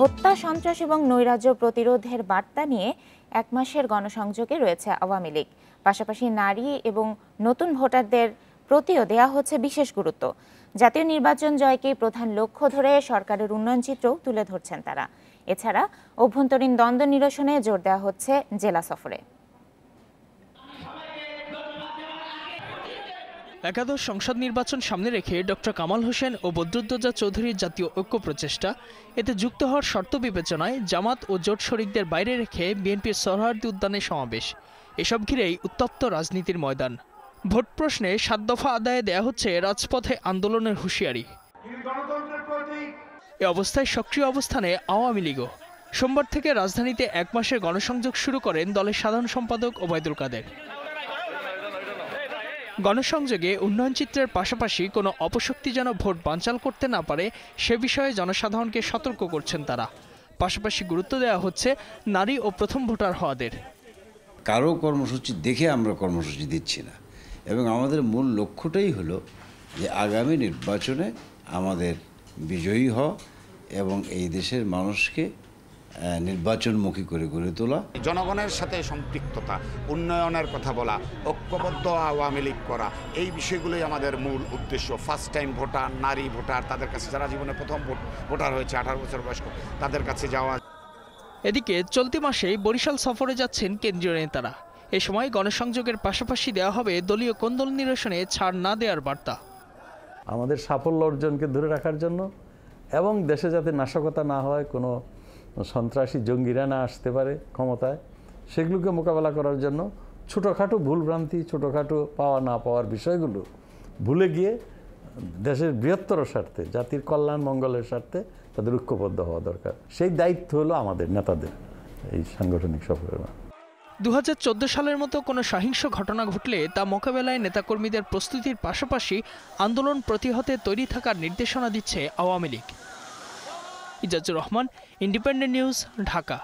হত্যা, সন্ত্রাস এবং নৈরাজ্য প্রতিরোধের বার্তা নিয়ে এক মাসের গণসংযোগে রয়েছে আওয়ামী লীগ। পাশাপাশি নারী এবং নতুন ভোটারদের প্রতিও দেয়া হচ্ছে বিশেষ গুরুত্ব। জাতীয় নির্বাচন জয়কে প্রধান লক্ষ্য ধরে সরকারের উন্নয়ন চিত্র তুলে ধরছেন তারা। এছাড়া অভ্যন্তরীণ দ্বন্দ্ব নিরসনে জোর দেওয়া হচ্ছে জেলা সফরে। একাদশ সংসদ নির্বাচন সামনে রেখে ডক্টর কামাল হোসেন ও বদরুদ্দোজা চৌধুরীর জাতীয় ঐক্য প্রচেষ্টা, এতে যুক্ত হওয়ার শর্ত বিবেচনায় জামাত ও জোট শরিকদের বাইরে রেখে বিএনপির সরহার্দি উদ্যানে সমাবেশ। এসব ঘিরেই উত্তপ্ত রাজনীতির ময়দান। ভোট প্রশ্নে সাত দফা আদায়ে দেয়া হচ্ছে রাজপথে আন্দোলনের হুঁশিয়ারি। এ অবস্থায় সক্রিয় অবস্থানে আওয়ামী লীগও সোমবার থেকে রাজধানীতে এক মাসের গণসংযোগ শুরু করেন দলের সাধারণ সম্পাদক ওবায়দুল কাদের। গণসংযোগে উন্নয়ন চিত্রের পাশাপাশি কোনো অপশক্তি যেন ভোট বানচাল করতে না পারে, সে বিষয়ে জনসাধারণকে সতর্ক করছেন তারা। পাশাপাশি গুরুত্ব দেওয়া হচ্ছে নারী ও প্রথম ভোটার হওয়াদের। কারও কর্মসূচি দেখে আমরা কর্মসূচি দিচ্ছি না। এবং আমাদের মূল লক্ষ্যটাই হলো যে আগামী নির্বাচনে আমাদের বিজয়ী হওয়া এবং এই দেশের মানুষকে নির্বাচনমুখী করে গড়ে তোলা। জনগণের সাথে সম্পৃক্ততা উন্নয়নের কথা বলা ঐক্যবদ্ধ আওয়ামী লীগ করা এই বিষয়গুলোই আমাদের মূল উদ্দেশ্য। ফার্স্ট টাইম ভোটার নারী ভোটার তাদের কাছে যারা জীবনে প্রথম ভোট ভোটার হয়েছে আঠারো বছর বয়স্ক তাদের কাছে যাওয়া। এদিকে চলতি মাসেই বরিশাল সফরে যাচ্ছেন কেন্দ্রীয় নেতারা। এ সময় গণসংযোগের পাশাপাশি দেওয়া হবে দলীয় কোন্দল নিরসনে ছাড় না দেওয়ার বার্তা। আমাদের সাফল্য অর্জনকে ধরে রাখার জন্য এবং দেশে যাতে নাশকতা না হয় কোনো সন্ত্রাসী জঙ্গিরা না আসতে পারে ক্ষমতায়, সেগুলোকে মোকাবেলা করার জন্য ছোটোখাটো ভুলভ্রান্তি, ছোটোখাটো পাওয়া না পাওয়ার বিষয়গুলো ভুলে গিয়ে দেশের বৃহত্তর স্বার্থে, জাতির কল্যাণ মঙ্গলের স্বার্থে তাদের ঐক্যবদ্ধ হওয়া দরকার। সেই দায়িত্ব হলো আমাদের নেতাদের এই সাংগঠনিক সফরের দু সালের মতো কোনো সহিংস ঘটনা ঘটলে তা মোকাবেলায় নেতাকর্মীদের প্রস্তুতির পাশাপাশি আন্দোলন প্রতিহতে তৈরি থাকার নির্দেশনা দিচ্ছে Awami League. Ijazur Rahman independent news Dhaka.